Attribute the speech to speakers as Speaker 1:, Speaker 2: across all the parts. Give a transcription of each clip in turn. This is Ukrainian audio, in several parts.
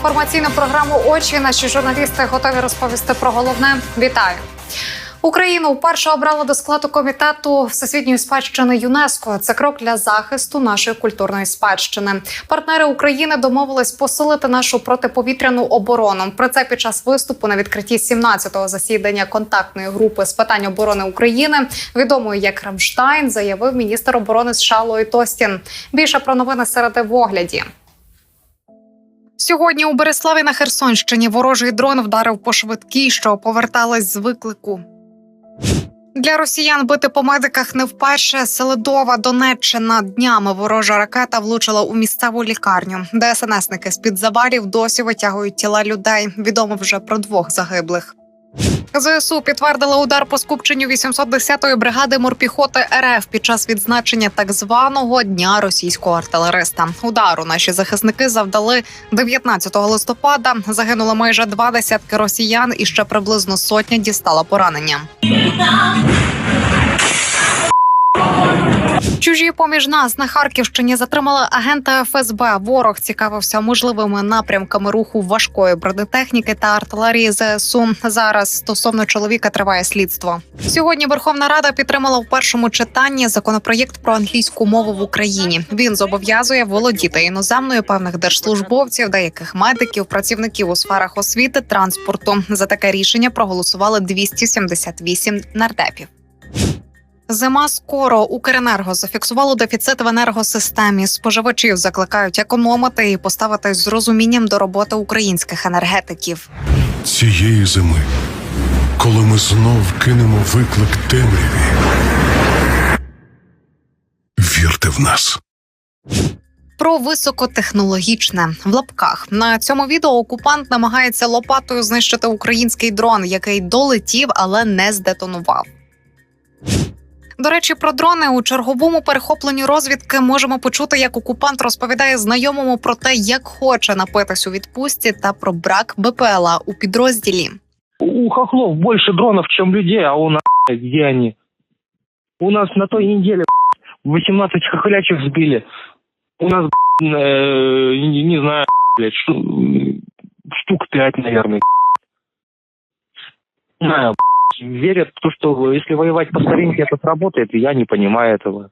Speaker 1: Інформаційну програму Очі. Наші журналісти готові розповісти про головне. Вітаю. Україну вперше обрали до складу комітету всесвітньої спадщини ЮНЕСКО. Це крок для захисту нашої культурної спадщини. Партнери України домовились посилити нашу протиповітряну оборону. Про це під час виступу на відкритті 17-го засідання контактної групи з питань оборони України, відомої як Рамштайн, заявив міністр оборони США Ллойд Остін. Більше про новини серед в огляді. Сьогодні у Береславі на Херсонщині ворожий дрон вдарив по швидкій, що поверталась з виклику. Для росіян бити по медиках не вперше. Селидова Донеччина днями ворожа ракета влучила у місцеву лікарню. ДСНСники з під завалів досі витягують тіла людей. Відомо вже про двох загиблих. ЗСУ підтвердили удар по скупченню 810-ї бригади морпіхоти РФ під час відзначення так званого дня російського артилериста. Удару наші захисники завдали 19 листопада. Загинуло майже два десятки росіян, і ще приблизно сотня дістала поранення. Чужі поміж нас на Харківщині затримали агента ФСБ. Ворог цікавився можливими напрямками руху важкої бронетехніки та артилерії ЗСУ. Зараз стосовно чоловіка триває слідство. Сьогодні Верховна Рада підтримала в першому читанні законопроєкт про англійську мову в Україні. Він зобов'язує володіти іноземною певних держслужбовців, деяких медиків, працівників у сферах освіти, транспорту. За таке рішення проголосували 278 нардепів. Зима скоро Укренерго зафіксувало дефіцит в енергосистемі. Споживачів закликають економити і поставитись з розумінням до роботи українських енергетиків.
Speaker 2: цієї зими, коли ми знов кинемо виклик темряві. Вірте в нас.
Speaker 1: Про високотехнологічне в лапках на цьому відео окупант намагається лопатою знищити український дрон, який долетів, але не здетонував. До речі, про дрони у черговому перехопленні розвідки можемо почути, як окупант розповідає знайомому про те, як хоче напитись у відпустці, та про брак БПЛА у підрозділі.
Speaker 3: У хохлов больше дронов, чем людей, а у нас, блядь, где они? У нас на той блядь, 18 хохлячих сбили. У нас, э, не, не знаю, штук 5, наверное. Не знаю, верят в то, что если воевать по старинке это сработает, я не понимаю этого.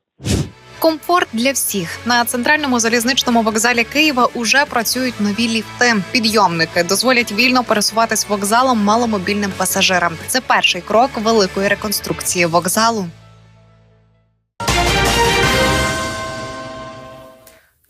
Speaker 1: Комфорт для всіх на центральному залізничному вокзалі Києва уже працюють нові ліфти. Підйомники дозволять вільно пересуватись вокзалом маломобільним пасажирам. Це перший крок великої реконструкції вокзалу.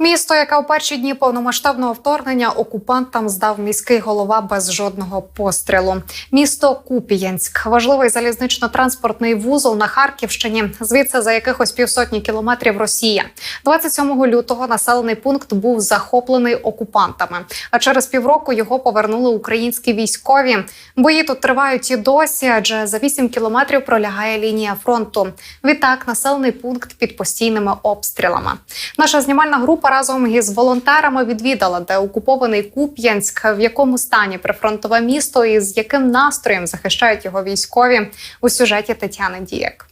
Speaker 1: Місто, яке у перші дні повномасштабного вторгнення окупантам здав міський голова без жодного пострілу. Місто Куп'янськ, важливий залізнично-транспортний вузол на Харківщині. Звідси за якихось півсотні кілометрів Росія. 27 лютого населений пункт був захоплений окупантами. А через півроку його повернули українські військові. Бої тут тривають і досі, адже за 8 кілометрів пролягає лінія фронту. Відтак, населений пункт під постійними обстрілами. Наша знімальна група разом із волонтерами відвідала, де окупований Куп'янськ, в якому стані прифронтове місто і з яким настроєм захищають його військові? У сюжеті Тетяни Дієк.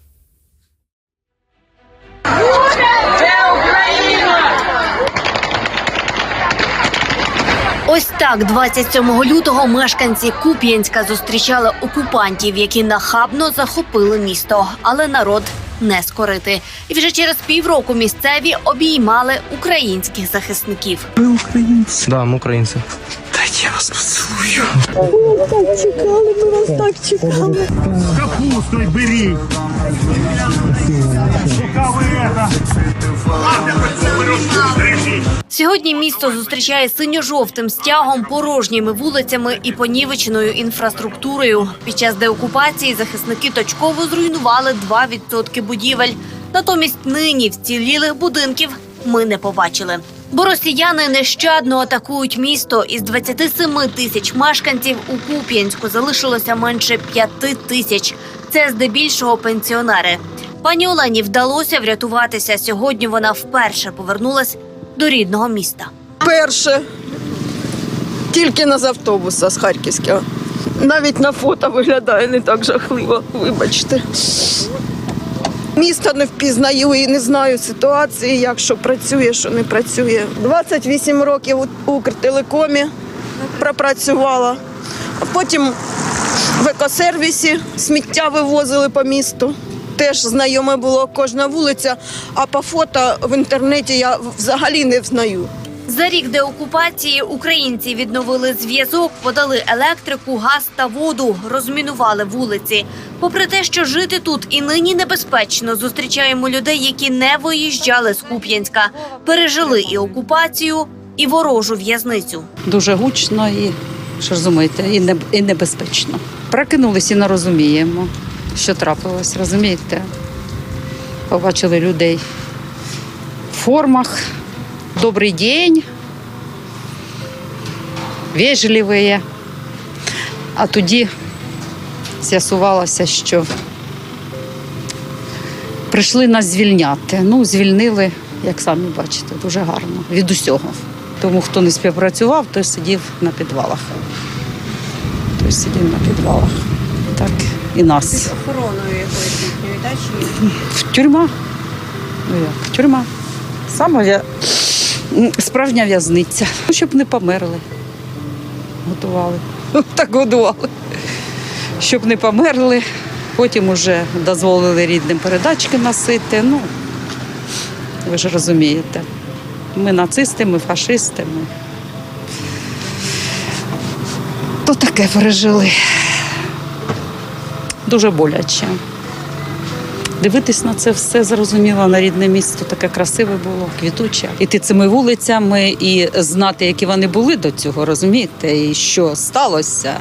Speaker 4: Ось так 27 лютого мешканці Куп'янська зустрічали окупантів, які нахабно захопили місто, але народ не скорити. І вже через півроку місцеві обіймали українських захисників.
Speaker 5: Да, мы украинцы.
Speaker 6: капустой бери. Пока вы это...
Speaker 4: Сьогодні місто зустрічає синьо-жовтим стягом, порожніми вулицями і понівеченою інфраструктурою. Під час деокупації захисники точково зруйнували 2% будівель. Натомість нині вцілілих будинків ми не побачили. Бо росіяни нещадно атакують місто. Із 27 тисяч мешканців у Куп'янську залишилося менше 5 тисяч. Це здебільшого пенсіонери. Пані Олені вдалося врятуватися. Сьогодні вона вперше повернулась до рідного міста.
Speaker 7: Перше. Тільки не з автобуса з Харківського. Навіть на фото виглядає не так жахливо, вибачте. Міста не впізнаю і не знаю ситуації, як що працює, що не працює. 28 років у Укртелекомі пропрацювала, а потім в екосервісі сміття вивозили по місту. Теж знайоме було кожна вулиця, а по фото в інтернеті я взагалі не взнаю.
Speaker 4: За рік деокупації українці відновили зв'язок, подали електрику, газ та воду, розмінували вулиці. Попри те, що жити тут і нині небезпечно, зустрічаємо людей, які не виїжджали з Куп'янська, пережили і окупацію, і ворожу в'язницю.
Speaker 6: дуже гучно і що розумієте, і, небезпечно. Прокинулися і не розуміємо, що трапилось, розумієте? Побачили людей в формах. Добрий день, вежливі. А тоді з'ясувалося, що прийшли нас звільняти. Ну, звільнили, як самі бачите, дуже гарно, від усього. Тому хто не співпрацював, той сидів на підвалах. Той сидів на підвалах. Так, і нас.
Speaker 8: охороною якоюсь їхньою, так? Чи
Speaker 6: тюрма. Ну як, тюрма. Саме в'я... м, справжня в'язниця. Ну, щоб не померли. Готували. Так годували. Щоб не померли. Потім уже дозволили рідним передачки носити. Ну, ви ж розумієте. Ми нацисти, ми фашисти. Ми... То таке пережили. Дуже боляче. Дивитись на це все зрозуміло на рідне місто, таке красиве було, квітуче. Іти цими вулицями і знати, які вони були до цього, розумієте, і що сталося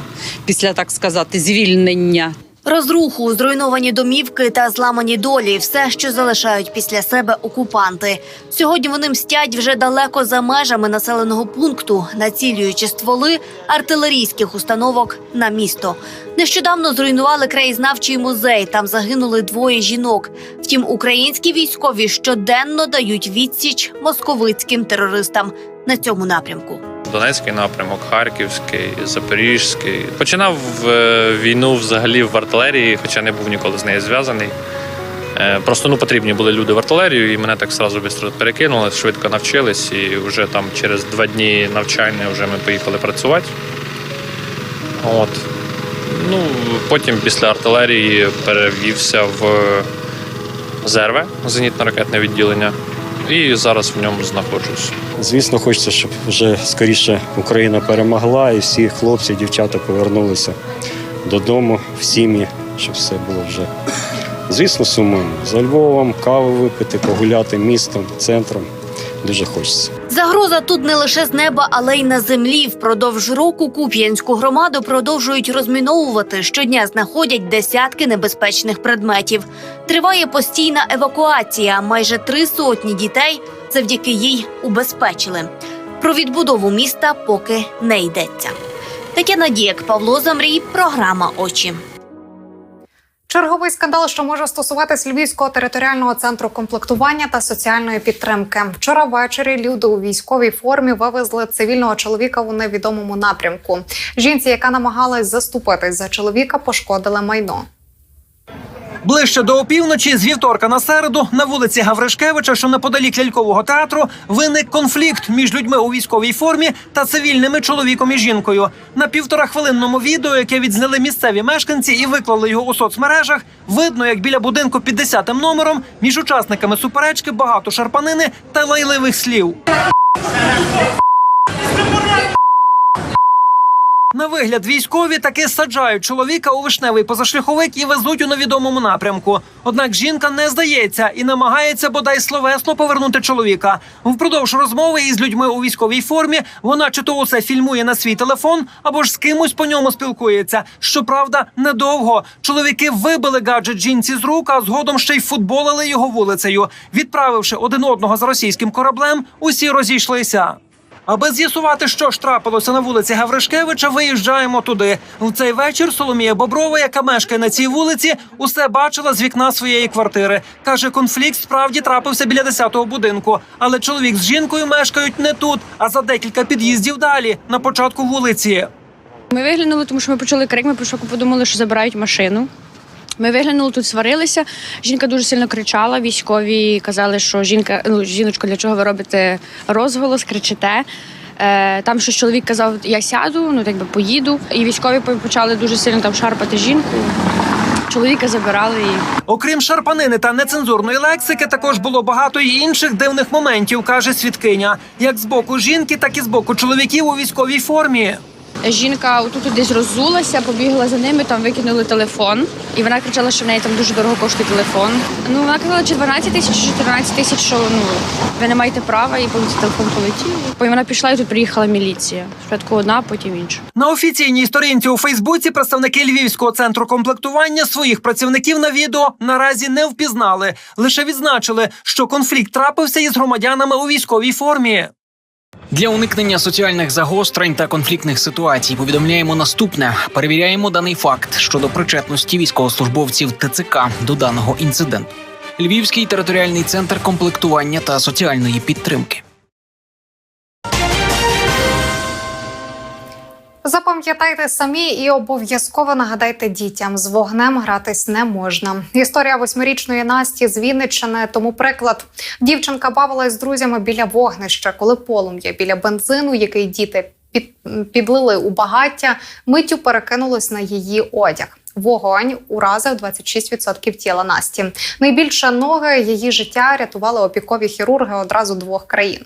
Speaker 6: після, так сказати, звільнення.
Speaker 4: Розруху, зруйновані домівки та зламані долі все, що залишають після себе окупанти. Сьогодні вони мстять вже далеко за межами населеного пункту, націлюючи стволи артилерійських установок на місто. Нещодавно зруйнували краєзнавчий музей. Там загинули двоє жінок. Втім, українські військові щоденно дають відсіч московицьким терористам на цьому напрямку.
Speaker 9: Донецький напрямок, Харківський, Запорізький. Починав е, війну взагалі в артилерії, хоча не був ніколи з нею зв'язаний. Е, Просто ну, потрібні були люди в артилерію, і мене так сразу швидко перекинули, швидко навчились, і вже там через два дні навчання вже ми поїхали працювати. От. Ну, потім після артилерії перевівся в ЗРВ, зенітно-ракетне відділення, і зараз в ньому знаходжусь.
Speaker 10: Звісно, хочеться, щоб вже скоріше Україна перемогла і всі хлопці, дівчата повернулися додому, в сім'ї, щоб все було вже. Звісно, сумуємо. За Львовом, каву випити, погуляти містом, центром. Дуже хочеться.
Speaker 4: Загроза тут не лише з неба, але й на землі. Впродовж року Куп'янську громаду продовжують розміновувати. Щодня знаходять десятки небезпечних предметів. Триває постійна евакуація. Майже три сотні дітей завдяки їй убезпечили. Про відбудову міста поки не йдеться. Тетяна Дієк, Павло Замрій, програма Очі.
Speaker 1: Черговий скандал, що може стосуватись Львівського територіального центру комплектування та соціальної підтримки. Вчора ввечері люди у військовій формі вивезли цивільного чоловіка у невідомому напрямку. Жінці, яка намагалась заступитись за чоловіка, пошкодили майно.
Speaker 11: Ближче до опівночі, з вівторка на середу, на вулиці Гавришкевича, що неподалік лялькового театру, виник конфлікт між людьми у військовій формі та цивільними чоловіком і жінкою. На півторахвилинному відео, яке відзняли місцеві мешканці і виклали його у соцмережах, видно, як біля будинку під 10 номером між учасниками суперечки багато шарпанини та лайливих слів. На вигляд військові таки саджають чоловіка у вишневий позашляховик і везуть у невідомому напрямку. Однак жінка не здається і намагається бодай словесно повернути чоловіка. Впродовж розмови із людьми у військовій формі вона чи то усе фільмує на свій телефон, або ж з кимось по ньому спілкується. Щоправда, недовго чоловіки вибили гаджет жінці з рук, а згодом ще й футболили його вулицею. Відправивши один одного за російським кораблем, усі розійшлися. Аби з'ясувати, що ж трапилося на вулиці Гавришкевича, виїжджаємо туди. В цей вечір Соломія Боброва, яка мешкає на цій вулиці, усе бачила з вікна своєї квартири. Каже, конфлікт справді трапився біля 10-го будинку. Але чоловік з жінкою мешкають не тут, а за декілька під'їздів далі, на початку вулиці.
Speaker 8: ми виглянули, тому що ми почули крик, ми по подумали, що забирають машину.
Speaker 12: Ми виглянули тут, сварилися. Жінка дуже сильно кричала. Військові казали, що жінка, ну жіночко, для чого ви робите розголос, кричите. Е, там щось чоловік казав, я сяду, ну так би поїду. І військові почали дуже сильно там шарпати жінку. Чоловіка забирали і
Speaker 11: Окрім шарпанини та нецензурної лексики, також було багато й інших дивних моментів, каже свідкиня, як з боку жінки, так і з боку чоловіків у військовій формі.
Speaker 12: Жінка тут десь роззулася, побігла за ними, там викинули телефон, і вона кричала, що в неї там дуже дорого коштує телефон. Ну вона казала, чи 12 тисяч, чи 14 тисяч, що ну ви не маєте права, і потім телефон полетів. Потім вона пішла і тут приїхала міліція. Спочатку одна, потім інша.
Speaker 11: На офіційній сторінці у Фейсбуці представники Львівського центру комплектування своїх працівників на відео наразі не впізнали. Лише відзначили, що конфлікт трапився із громадянами у військовій формі.
Speaker 13: Для уникнення соціальних загострень та конфліктних ситуацій повідомляємо наступне: перевіряємо даний факт щодо причетності військовослужбовців ТЦК до даного інциденту. Львівський територіальний центр комплектування та соціальної підтримки.
Speaker 1: Запам'ятайте самі і обов'язково нагадайте дітям, з вогнем гратись не можна. Історія восьмирічної Насті з Вінниччини тому приклад. Дівчинка бавилась з друзями біля вогнища, коли полум'я біля бензину, який діти під, підлили у багаття, миттю перекинулось на її одяг. Вогонь уразив 26% тіла Насті. Найбільше ноги її життя рятували опікові хірурги одразу двох країн.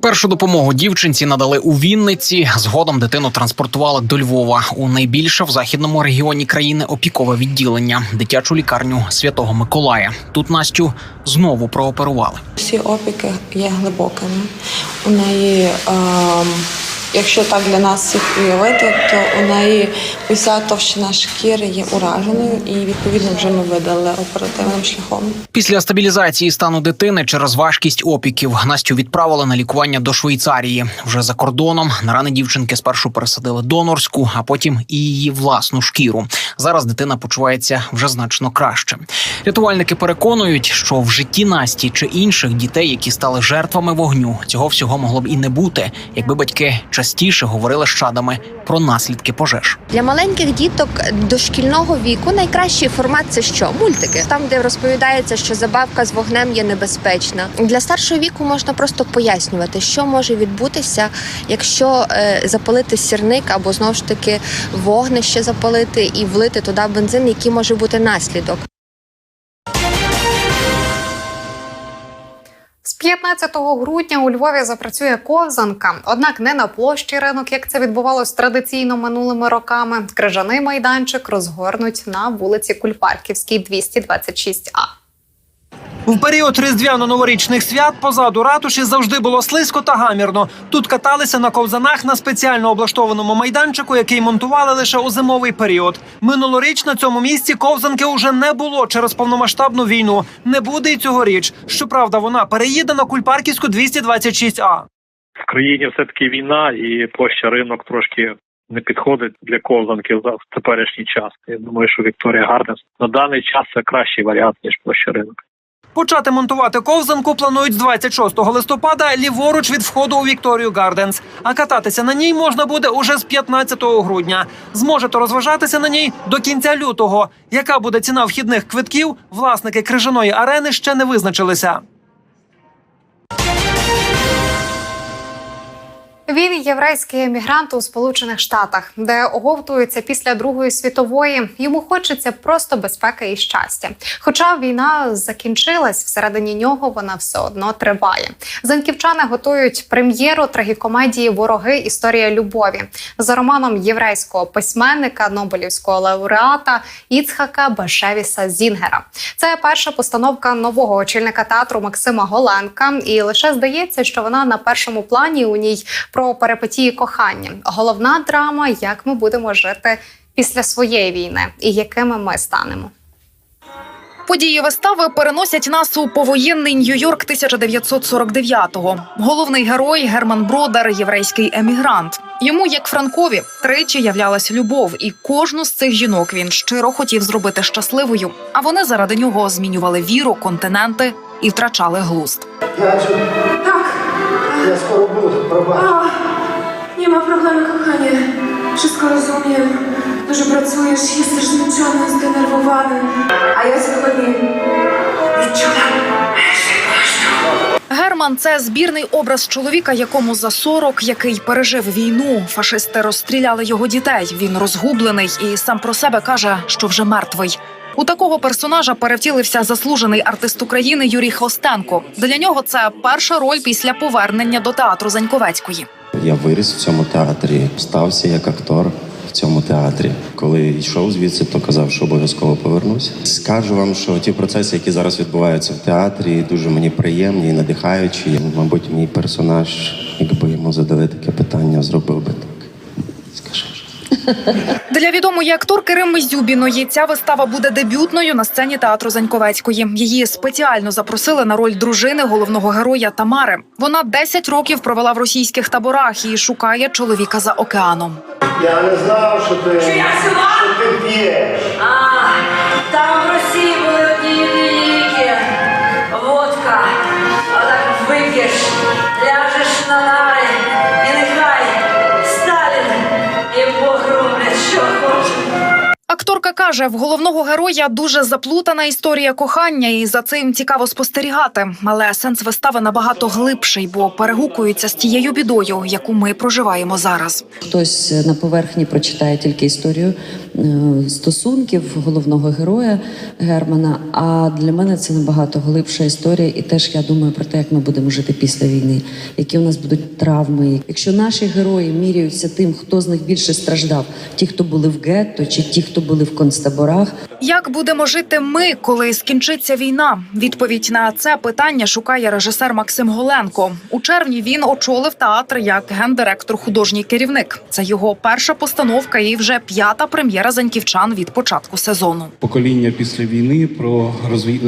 Speaker 13: Першу допомогу дівчинці надали у Вінниці. Згодом дитину транспортували до Львова у найбільше в західному регіоні країни опікове відділення дитячу лікарню Святого Миколая. Тут Настю знову прооперували.
Speaker 14: Всі опіки є глибокими. У неї, ем, якщо так для нас всіх уявити, то у неї уся товщина шкіри є ураженою, і відповідно вже ми видали оперативним шляхом.
Speaker 13: Після стабілізації стану дитини через важкість опіків Настю відправили на лікування до Швейцарії. Вже за кордоном на рани дівчинки спершу пересадили донорську, а потім і її власну шкіру. Зараз дитина почувається вже значно краще. Рятувальники переконують, що в житті Насті чи інших дітей, які стали жертвами вогню, цього всього могло б і не бути, якби батьки частіше говорили з чадами про наслідки пожеж.
Speaker 15: Для маленьких діток дошкільного віку найкращий формат це що? Мультики, там, де розповідається, що забавка з вогнем є небезпечна. Для старшого віку можна просто пояснювати, що може відбутися, якщо е, запалити сірник або знову ж таки вогнище запалити і влити туди бензин, який може бути наслідок.
Speaker 1: 15 грудня у Львові запрацює ковзанка, однак не на площі ринок, як це відбувалось традиційно минулими роками. Крижаний майданчик розгорнуть на вулиці Кульпарківській, 226А.
Speaker 11: В період різдвяно-новорічних свят позаду ратуші завжди було слизько та гамірно. Тут каталися на ковзанах на спеціально облаштованому майданчику, який монтували лише у зимовий період. Минулоріч на цьому місці ковзанки уже не було через повномасштабну війну. Не буде й цьогоріч. Щоправда, вона переїде на Кульпарківську 226А.
Speaker 16: в країні все таки війна, і площа ринок трошки не підходить для ковзанки за теперішній час. Я думаю, що Вікторія Гарденс на даний час це кращий варіант ніж площа ринок.
Speaker 11: Почати монтувати ковзанку планують з 26 листопада ліворуч від входу у Вікторію Гарденс. А кататися на ній можна буде уже з 15 грудня. Зможете розважатися на ній до кінця лютого. Яка буде ціна вхідних квитків? Власники крижаної арени ще не визначилися.
Speaker 1: Він єврейський емігрант у Сполучених Штатах, де оговтується після Другої світової. Йому хочеться просто безпеки і щастя. Хоча війна закінчилась, всередині нього вона все одно триває. Занківчани готують прем'єру трагікомедії Вороги історія любові за романом єврейського письменника, Нобелівського лауреата Іцхака Башевіса Зінгера. Це перша постановка нового очільника театру Максима Голенка, і лише здається, що вона на першому плані у ній про перипетії кохання. Головна драма, як ми будемо жити після своєї війни і якими ми станемо.
Speaker 17: Події вистави переносять нас у повоєнний Нью-Йорк 1949-го. Головний герой Герман Бродар, єврейський емігрант. Йому, як Франкові, тричі являлась любов, і кожну з цих жінок він щиро хотів зробити щасливою. А вони заради нього змінювали віру, континенти і втрачали глузд.
Speaker 18: Ja skoro budu, pробач.
Speaker 19: Nie ma problemu, kochanie. Wszystko rozumiem.
Speaker 18: дуже працюєш, їздиш нічого зденервований. А я сьогодні відчула.
Speaker 17: Герман це збірний образ чоловіка, якому за 40, який пережив війну. Фашисти розстріляли його дітей. Він розгублений і сам про себе каже, що вже мертвий. У такого персонажа перевтілився заслужений артист України Юрій Хвостенко. Для нього це перша роль після повернення до театру Заньковецької.
Speaker 19: Я виріс в цьому театрі, стався як актор в цьому театрі. Коли йшов звідси, то казав, що обов'язково повернуся. Скажу вам, що ті процеси, які зараз відбуваються в театрі, дуже мені приємні і надихаючі. Мабуть, мій персонаж, якби йому задали таке питання, зробив би так.
Speaker 17: Для відомої акторки Рими Зюбіної ця вистава буде дебютною на сцені театру Заньковецької. Її спеціально запросили на роль дружини головного героя Тамари. Вона 10 років провела в російських таборах і шукає чоловіка за океаном.
Speaker 20: Я не знав, що ти, що ти п'єш.
Speaker 17: Каже, в головного героя дуже заплутана історія кохання, і за цим цікаво спостерігати. Але сенс вистави набагато глибший, бо перегукується з тією бідою, яку ми проживаємо зараз.
Speaker 21: Хтось на поверхні прочитає тільки історію е, стосунків головного героя Германа. А для мене це набагато глибша історія, і теж я думаю про те, як ми будемо жити після війни, які у нас будуть травми. Якщо наші герої міряються тим, хто з них більше страждав, ті, хто були в гетто, чи ті, хто були в концтаборах,
Speaker 17: Як будемо жити ми, коли скінчиться війна? Відповідь на це питання шукає режисер Максим Голенко. У червні він очолив театр як гендиректор, художній керівник. Це його перша постановка і вже п'ята прем'єра заньківчан від початку сезону.
Speaker 22: покоління після війни, про розві-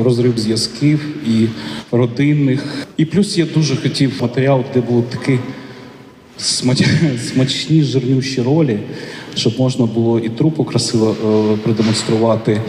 Speaker 22: е, розрив зв'язків і родинних. І плюс я дуже хотів матеріал, де були такі смач... смачні жирнющі ролі, щоб можна було і трупу красиво е, продемонструвати,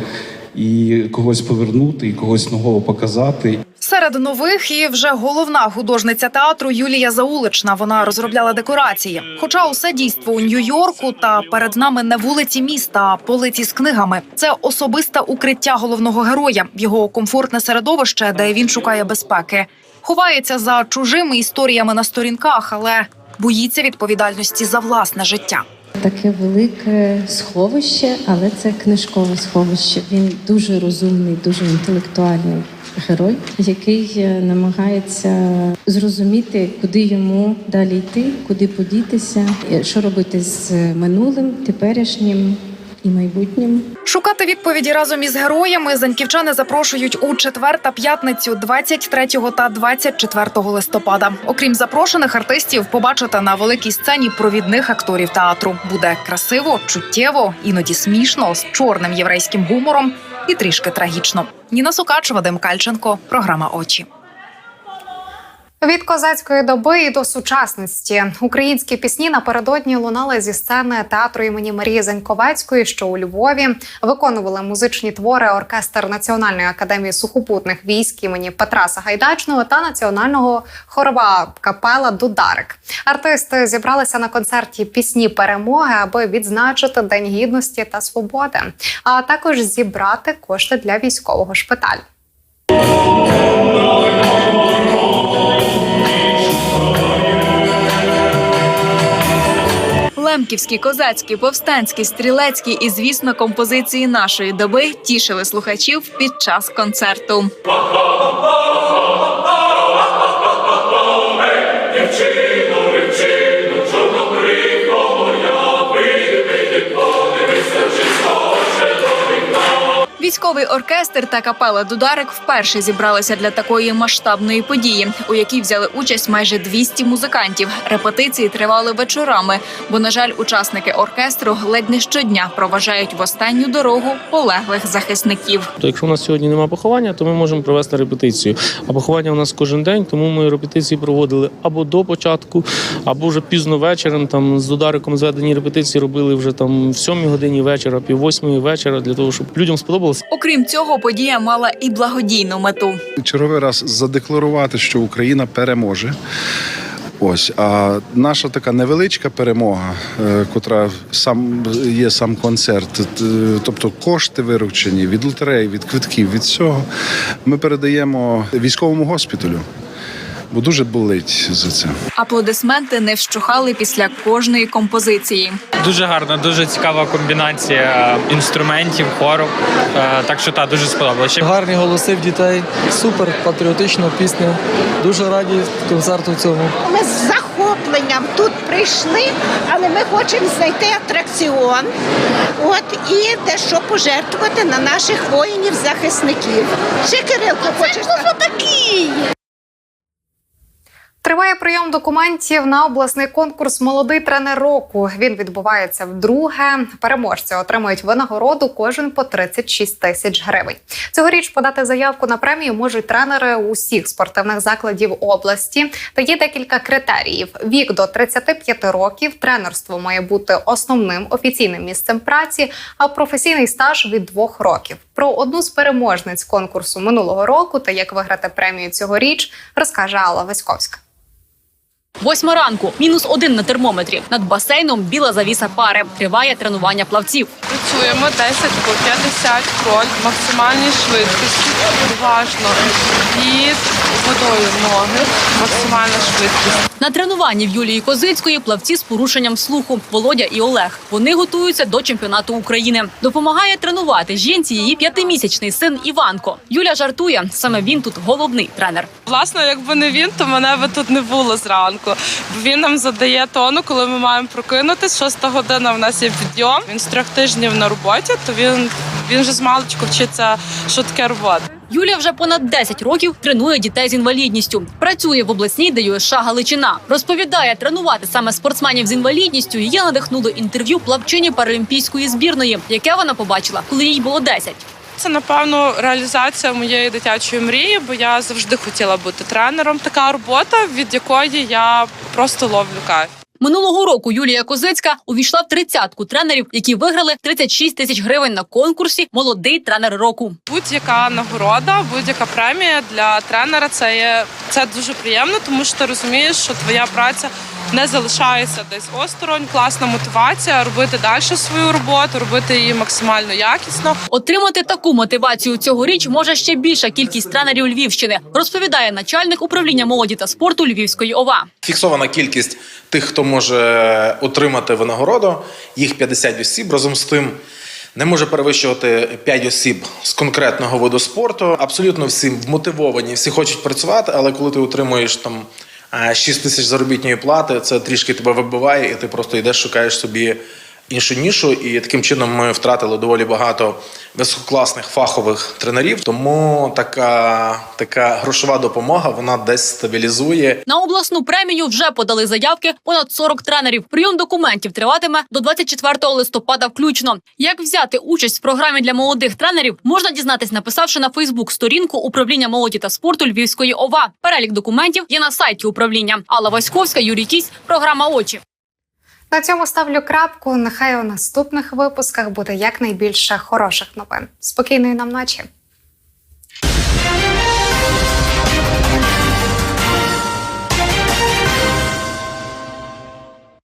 Speaker 22: і когось повернути, і когось нового показати.
Speaker 17: Серед нових і вже головна художниця театру Юлія Заулична. Вона розробляла декорації. Хоча усе дійство у Нью-Йорку та перед нами не вулиці міста, а полиці з книгами. Це особисте укриття головного героя, його комфортне середовище, де він шукає безпеки. Ховається за чужими історіями на сторінках, але боїться відповідальності за власне життя.
Speaker 23: Таке велике сховище, але це книжкове сховище. Він дуже розумний, дуже інтелектуальний герой, який е, намагається зрозуміти, куди йому далі йти, куди подітися, е, що робити з минулим, теперішнім і майбутнім.
Speaker 17: Шукати відповіді разом із героями заньківчани запрошують у четвер та п'ятницю, 23 та 24 листопада. Окрім запрошених артистів, побачити на великій сцені провідних акторів театру буде красиво, чуттєво, іноді смішно, з чорним єврейським гумором і трішки трагічно. Ніна Сукач, Вадим Кальченко, програма Очі.
Speaker 1: Від козацької доби і до сучасності українські пісні напередодні лунали зі сцени театру імені Марії Заньковецької, що у Львові виконували музичні твори оркестр Національної академії сухопутних військ імені Петра Сагайдачного та національного хорова капела Дударик. Артисти зібралися на концерті пісні перемоги, аби відзначити День гідності та свободи, а також зібрати кошти для військового шпиталю.
Speaker 24: Лемківські, козацькі, повстанські, стрілецькі і, звісно, композиції нашої доби тішили слухачів під час концерту.
Speaker 25: Дівчину,
Speaker 24: Військовий оркестр та капела Дударик вперше зібралися для такої масштабної події, у якій взяли участь майже 200 музикантів. Репетиції тривали вечорами, бо, на жаль, учасники оркестру ледь не щодня проважають в останню дорогу полеглих захисників.
Speaker 26: То якщо у нас сьогодні немає поховання, то ми можемо провести репетицію. А поховання у нас кожен день, тому ми репетиції проводили або до початку, або вже пізно вечором. Там з удариком зведені репетиції робили вже там в сьомій годині вечора, пів восьмої вечора, для того, щоб людям сподобалося.
Speaker 24: Окрім цього, подія мала і благодійну мету.
Speaker 27: черговий раз задекларувати, що Україна переможе.
Speaker 28: Ось а наша така невеличка перемога, е, котра сам є сам концерт, е, тобто кошти виручені від лотереї, від квитків, від всього. Ми передаємо військовому госпіталю, бо дуже болить за це.
Speaker 24: Аплодисменти не вщухали після кожної композиції.
Speaker 29: Дуже гарна, дуже цікава комбінація інструментів, хору. Е, Так що та дуже сподобалося.
Speaker 30: Гарні голоси в дітей, супер патріотична пісня. Дуже раді концерту цьому.
Speaker 31: Ми з захопленням тут прийшли, але ми хочемо знайти атракціон. От і дещо пожертвувати на наших воїнів-захисників. Ще Кирилко, хочеш такий.
Speaker 1: Триває прийом документів на обласний конкурс Молодий тренер року. Він відбувається вдруге. Переможці отримують винагороду кожен по 36 тисяч гривень. Цьогоріч подати заявку на премію можуть тренери усіх спортивних закладів області. Та є декілька критеріїв: вік до 35 років, тренерство має бути основним офіційним місцем праці, а професійний стаж від двох років. Про одну з переможниць конкурсу минулого року та як виграти премію цьогоріч, розкаже Алла Васьковська.
Speaker 32: Восьма ранку, мінус один на термометрі. Над басейном біла завіса пари. Триває тренування плавців.
Speaker 33: Працюємо 10 по 50 кроль, максимальні швидкості, уважно під водою ноги, максимальна швидкість.
Speaker 32: На тренуванні в Юлії Козицької плавці з порушенням слуху Володя і Олег. Вони готуються до чемпіонату України. Допомагає тренувати жінці її п'ятимісячний син Іванко. Юля жартує, саме він тут головний тренер.
Speaker 33: Власне, якби не він, то мене би тут не було зранку. Він нам задає тону, коли ми маємо прокинутись. Шоста година в нас є підйом. Він з трьох тижнів на роботі, то він, він вже з маличку вчиться, що таке робота.
Speaker 32: Юлія вже понад 10 років тренує дітей з інвалідністю. Працює в обласній ДЮСШ Галичина. Розповідає, тренувати саме спортсменів з інвалідністю її надихнуло інтерв'ю плавчині паралімпійської збірної, яке вона побачила, коли їй було 10.
Speaker 33: Це напевно реалізація моєї дитячої мрії, бо я завжди хотіла бути тренером. Така робота, від якої я просто ловлю кайф.
Speaker 32: Минулого року Юлія Козицька увійшла в тридцятку тренерів, які виграли 36 тисяч гривень на конкурсі Молодий тренер року.
Speaker 33: Будь-яка нагорода, будь-яка премія для тренера це є це дуже приємно, тому що ти розумієш, що твоя праця не залишається десь осторонь. Класна мотивація робити далі свою роботу, робити її максимально якісно.
Speaker 32: Отримати таку мотивацію цьогоріч може ще більша кількість тренерів Львівщини, розповідає начальник управління молоді та спорту Львівської ОВА.
Speaker 34: Фіксована кількість тих, хто може отримати винагороду, їх 50 осіб. Разом з тим не може перевищувати 5 осіб з конкретного виду спорту. Абсолютно всі вмотивовані, всі хочуть працювати, але коли ти отримуєш там 6 тисяч заробітної плати, це трішки тебе вибиває, і ти просто йдеш, шукаєш собі іншу нішу. І таким чином ми втратили доволі багато висококласних фахових тренерів. Тому така, така грошова допомога вона десь стабілізує
Speaker 32: На обласну премію вже подали заявки понад 40 тренерів. Прийом документів триватиме до 24 листопада включно. Як взяти участь в програмі для молодих тренерів, можна дізнатись, написавши на Фейсбук сторінку управління молоді та спорту Львівської ОВА. Перелік документів є на сайті управління. Алла Васьковська, Юрій Кісь, програма очі.
Speaker 1: На цьому ставлю крапку. Нехай у наступних випусках буде якнайбільше хороших новин. Спокійної нам ночі.